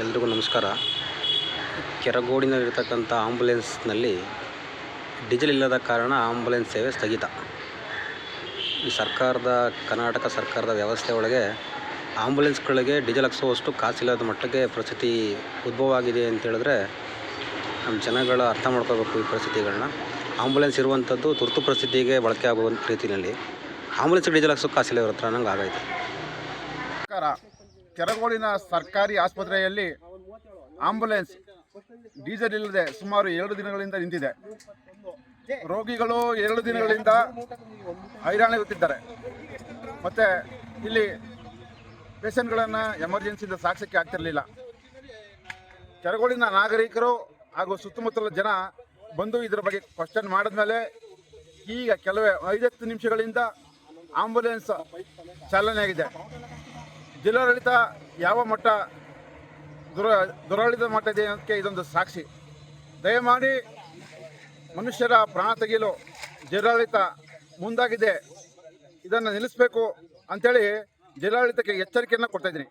ಎಲ್ರಿಗೂ ನಮಸ್ಕಾರ. ಕೆರಗೋಡಿನಲ್ಲಿರ್ತಕ್ಕಂಥ ಆಂಬುಲೆನ್ಸ್ನಲ್ಲಿ ಡೀಸೆಲ್ ಇಲ್ಲದ ಕಾರಣ ಆಂಬುಲೆನ್ಸ್ ಸೇವೆ ಸ್ಥಗಿತ. ಈ ಸರ್ಕಾರದ, ಕರ್ನಾಟಕ ಸರ್ಕಾರದ ವ್ಯವಸ್ಥೆ ಒಳಗೆ ಆಂಬುಲೆನ್ಸ್ಗಳಿಗೆ ಡೀಸೆಲ್ ಹಾಕ್ಸೋವಷ್ಟು ಕಾಸಿಲ್ಲದ ಮಟ್ಟಕ್ಕೆ ಪರಿಸ್ಥಿತಿ ಉದ್ಭವ ಆಗಿದೆ ಅಂತ ಹೇಳಿದ್ರೆ ನಮ್ಮ ಜನಗಳು ಅರ್ಥ ಮಾಡ್ಕೋಬೇಕು ಈ ಪರಿಸ್ಥಿತಿಗಳನ್ನ. ಆಂಬುಲೆನ್ಸ್ ಇರುವಂಥದ್ದು ತುರ್ತು ಪರಿಸ್ಥಿತಿಗೆ ಬಳಕೆ ಆಗುವಂಥ ರೀತಿಯಲ್ಲಿ. ಆಂಬುಲೆನ್ಸ್ ಡೀಸೆಲ್ ಹಾಕ್ಸೋಕೆ ಕಾಸಿಲ್ಲ ಇವ್ರ ಹತ್ರ, ನಂಗೆ ಆಗೈತೆ ಕೆರಗೋಡಿನ ಸರ್ಕಾರಿ ಆಸ್ಪತ್ರೆಯಲ್ಲಿ ಆಂಬುಲೆನ್ಸ್, ಡೀಸೆಲ್ ಇಲ್ಲದೆ ಸುಮಾರು ಎರಡು ದಿನಗಳಿಂದ ನಿಂತಿದೆ. ರೋಗಿಗಳು ಎರಡು ದಿನಗಳಿಂದ ಹೈರಾಣಾಗುತ್ತಿದ್ದಾರೆ. ಮತ್ತು ಇಲ್ಲಿ ಪೇಷಂಟ್ಗಳನ್ನು ಎಮರ್ಜೆನ್ಸಿಯಿಂದ ಸಾಕ್ಷಕ್ಕೆ ಆಗ್ತಿರಲಿಲ್ಲ. ಕೆರಗೋಡಿನ ನಾಗರಿಕರು ಹಾಗೂ ಸುತ್ತಮುತ್ತಲ ಜನ ಬಂದು ಇದರ ಬಗ್ಗೆ ಕ್ವಶನ್ ಮಾಡಿದ್ಮೇಲೆ ಈಗ ಕೆಲವೇ ಐದತ್ತು ನಿಮಿಷಗಳಿಂದ ಆಂಬುಲೆನ್ಸ್ ಚಾಲನೆ ಆಗಿದೆ ಜಿಲ್ಲಾಡಳಿತ ಯಾವ ಮಟ್ಟ ದುರ ದುರಾಡಳಿತ ಇದೆ ಅದಕ್ಕೆ ಇದೊಂದು ಸಾಕ್ಷಿ. ದಯಮಾಡಿ ಮನುಷ್ಯರ ಪ್ರಾಣ ತೆಗೆಯಲು ಜಿಲ್ಲಾಡಳಿತ ಮುಂದಾಗಿದೆ. ಇದನ್ನು ನಿಲ್ಲಿಸಬೇಕು ಅಂಥೇಳಿ ಜಿಲ್ಲಾಡಳಿತಕ್ಕೆ ಎಚ್ಚರಿಕೆಯನ್ನು ಕೊಡ್ತಾ ಇದ್ದೀನಿ.